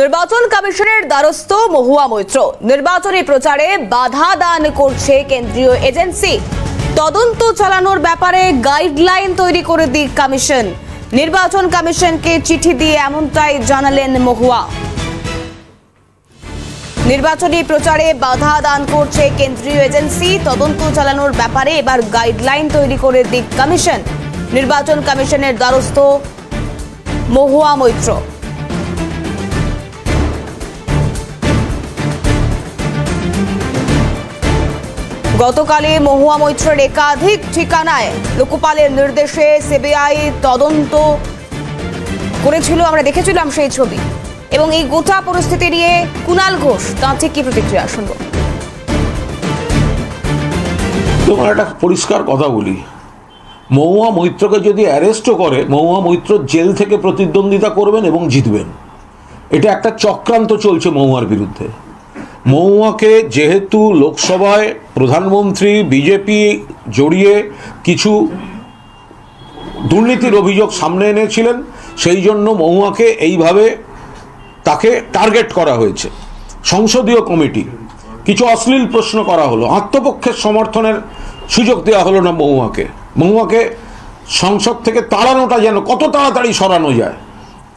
নির্বাচন কমিশনের দ্বারস্থ মহুয়া মৈত্র। নির্বাচনী প্রচারে বাধা দান করছে কেন্দ্রীয় এজেন্সি। তদন্ত চালানোর ব্যাপারে গাইডলাইন তৈরি করে দিক কমিশন। নির্বাচন কমিশনকে চিঠি দিয়ে এমনটাই জানালেন মহুয়া। নির্বাচনী প্রচারে বাধা দান করছে কেন্দ্রীয় এজেন্সি। তদন্ত চালানোর ব্যাপারে এবার গাইডলাইন তৈরি করে দিক কমিশন। নির্বাচন কমিশনের দ্বারস্থ মহুয়া মৈত্র। গতকালে মহুয়া মৈত্রের একাধিক ঠিকানায় লোকপালের নির্দেশে সিবিআই তদন্ত করেছিল, আমরা দেখেছিলাম সেই ছবি। এবং এই গোটা পরিস্থিতি নিয়ে কুনাল ঘোষ, তাঁর ঠিক কি প্রতিক্রিয়া শুনব? তোমার একটা পরিষ্কার কথা বলি। মহুয়া মৈত্রকে যদি অ্যারেস্টও করে, মহুয়া মৈত্র জেল থেকে প্রতিদ্বন্দ্বিতা করবেন এবং জিতবেন। এটা একটা চক্রান্ত চলছে মহুয়ার বিরুদ্ধে। মহুয়াকে যেহেতু লোকসভায় প্রধানমন্ত্রী, বিজেপি জড়িয়ে কিছু দুর্নীতির অভিযোগ সামনে এনেছিলেন, সেই জন্য মহুয়াকে এইভাবে তাকে টার্গেট করা হয়েছে। সংসদীয় কমিটি, কিছু অশ্লীল প্রশ্ন করা হলো, আত্মপক্ষের সমর্থনের সুযোগ দেওয়া হলো না মহুয়াকে। মহুয়াকে সংসদ থেকে তাড়ানোটা যেন কত তাড়াতাড়ি সরানো যায়।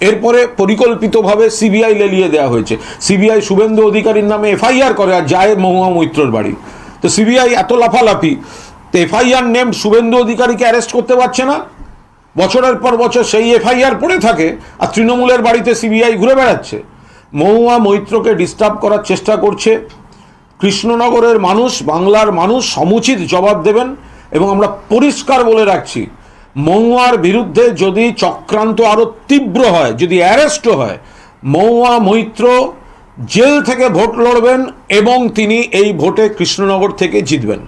এরপরে পরিকল্পিতভাবে সিবিআই লেলিয়ে দেওয়া হয়েছে। সিবিআই শুভেন্দু অধিকারীর নামে এফআইআর করে আর যায় মহুয়া মৈত্রর বাড়ি। তো সিবিআই এত লাফালাফি, তো এফআইআর নেম শুভেন্দু অধিকারীকে অ্যারেস্ট করতে পারছে না। বছরের পর বছর সেই এফআইআর পড়ে থাকে আর তৃণমূলের বাড়িতে সিবিআই ঘুরে বেড়াচ্ছে। মহুয়া মৈত্রকে ডিস্টার্ব করার চেষ্টা করছে। কৃষ্ণনগরের মানুষ, বাংলার মানুষ সমুচিত জবাব দেবেন এবং আমরা পরিষ্কার বলে রাখছি মহুয়ার বিরুদ্ধে যদি চক্রান্ত আরও তীব্র হয়, যদি অ্যারেস্ট হয় মৌয়া মৈত্র জেল থেকে ভোট লড়বেন এবং তিনি এই ভোটে কৃষ্ণনগর থেকে জিতবেন।